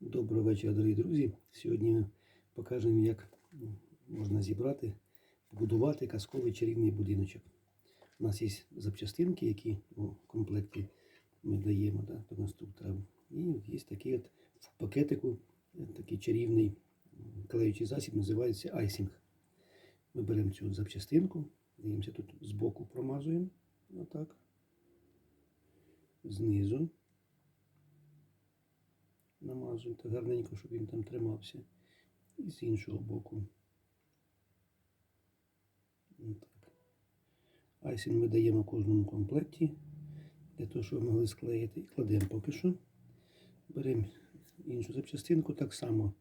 Доброго вечора, дорогі друзі. Сьогодні ми покажемо, як можна зібрати, побудувати казковий чарівний будиночок. У нас є запчастинки, які у комплекті ми даємо да, до конструктора. І є такий от в пакетику е, такий чарівний клеючий засіб, називається айсінг. Ми беремо цю запчастинку, дивимося тут збоку промазуємо. Отак. Знизу намазуєте гарненько, щоб він там тримався. І з іншого боку. Отак. Айсінг ми даємо кожному комплекті, для того, щоб могли склеїти. І кладемо поки що. Беремо іншу запчастинку, так само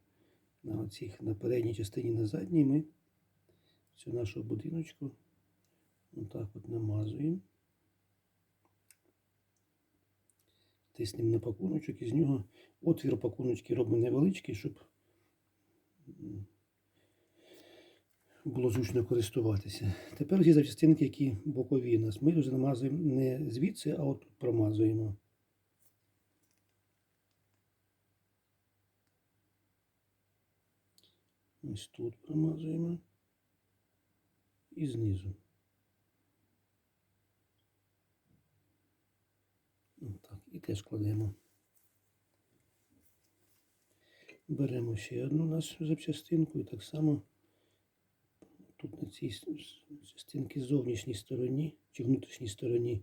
на, оцих, на передній частині, на задній ми цю нашу будиночку отак от намазуємо. Тиснемо на пакуночок і з нього отвір пакуночки робимо невеличкий, щоб було зручно користуватися. Тепер ці запчастинки, які бокові у нас, ми вже намазуємо не звідси, а от промазуємо. Ось тут промазуємо і знизу. Так, і теж кладемо. Беремо ще одну нашу запчастинку і так само тут на цій частинці зовнішній стороні чи внутрішній стороні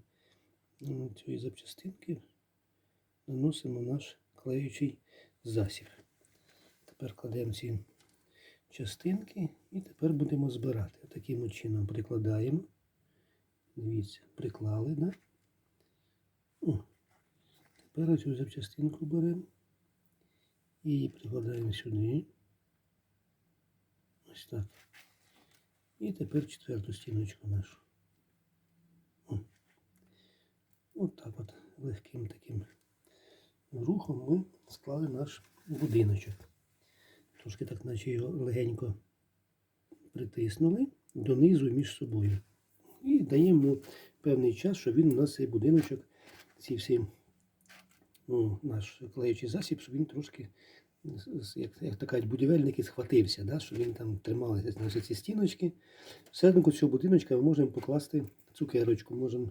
цієї запчастинки наносимо наш клеючий засіб. Тепер кладемо ці частинки і тепер будемо збирати. Таким чином прикладаємо. Дивіться, приклали, да? Тепер цю запчастинку беремо і прикладаємо сюди. Ось так. І тепер четверту стіночку нашу. О. От так от легким таким рухом ми склали наш будиночок. Трошки так, наче його легенько притиснули донизу між собою. І даємо певний час, щоб він у нас цей будиночок, ці всі ну, наш клеючий засіб, щоб він трошки, як, як кажуть, будівельники схватився, да, щоб він там трималися значить, ці стіночки. Всерединку цього будиночка ми можемо покласти цукерочку, можемо,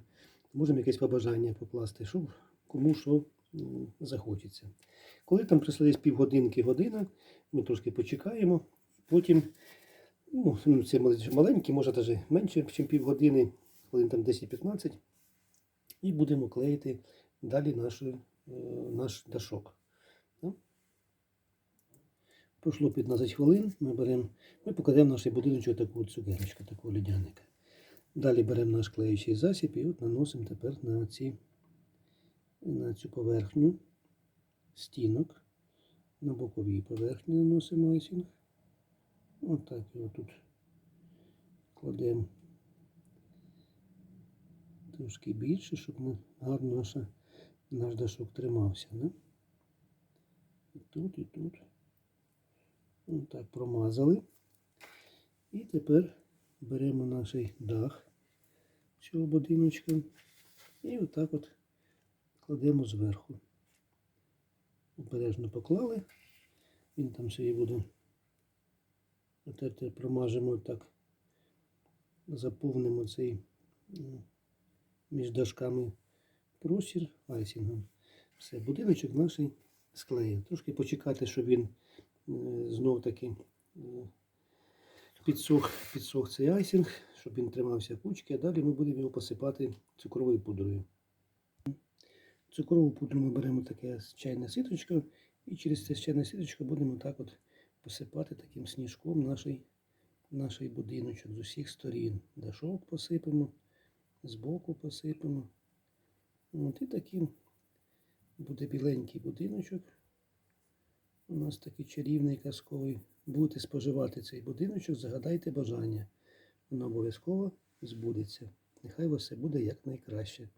можемо якесь побажання покласти, щоб кому що захочеться. Коли там прийшло десь півгодинки, година, ми трошки почекаємо, потім, ну, ну, це мал- маленький, може навіть менше, ніж півгодини, хвилин там 10-15, і будемо клеїти далі нашу, наш дашок. Ну. Пройшло 15 хвилин, ми беремо, ми покладемо наш будиночок таку от цукерочку, такого льодяника. Далі беремо наш клеючий засіб і от наносимо тепер на, ці, на цю поверхню стінок. На боковій поверхні наносимо айсінг. Отак його тут кладемо трошки більше, щоб ми гарно наша, наш дашок тримався. Да? І тут, і тут. Отак промазали. І тепер беремо наш дах цього будиночка і отак от кладемо зверху. Обережно поклали. Він там собі буде. Тепер промажемо так, заповнимо цей між дашками простір айсінгом. Все, будиночок наш склеїв. Трошки почекати, щоб він е, знов таки е, підсох, підсох цей айсінг, щоб він тримався кучки, а далі ми будемо його посипати цукровою пудрою. Цукрову пудру ми беремо таке чайне ситочко і через це чайне ситочко будемо так от посипати таким сніжком наш, наш будиночок з усіх сторін. Дашок посипемо, збоку посипемо. От і таким буде біленький будиночок. У нас такий чарівний казковий. Будете споживати цей будиночок, загадайте бажання. Воно обов'язково збудеться. Нехай у все буде якнайкраще.